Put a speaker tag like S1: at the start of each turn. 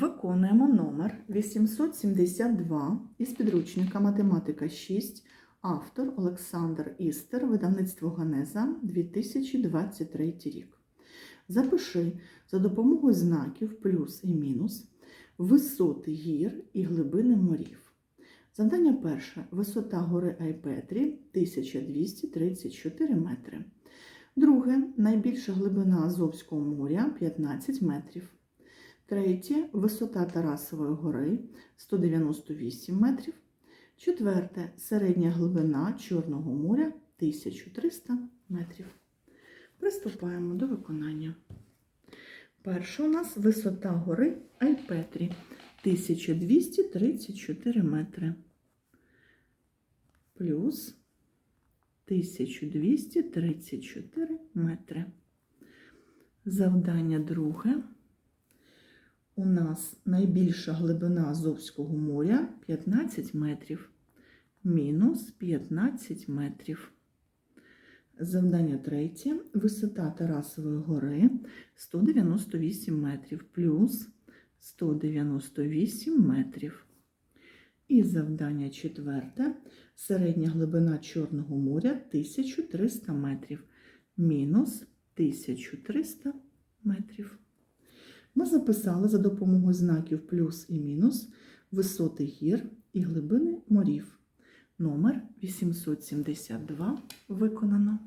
S1: Виконуємо номер 872 із підручника Математика 6, автор Олександр Істер, видавництво Ганеза 2023 рік. Запиши за допомогою знаків плюс і мінус висоти гір і глибини морів. Завдання перше. Висота гори Айпетрі 1234 метри. Друге. Найбільша глибина Азовського моря 15 метрів. Третє висота Тарасової гори 198 метрів. Четверте середня глибина Чорного моря 1300 метрів. Приступаємо до виконання. Перша у нас висота гори Айпетрі 1234 метри. Плюс 1234 метри. Завдання друге. У нас найбільша глибина Азовського моря 15 метрів. Мінус 15 метрів. Завдання третє. Висота Тарасової гори 198 метрів плюс 198 метрів. І завдання четверте. Середня глибина Чорного моря 1300 метрів. Мінус 1300 метрів. Ми записали за допомогою знаків плюс і мінус висоти гір і глибини морів. Номер 872 виконано.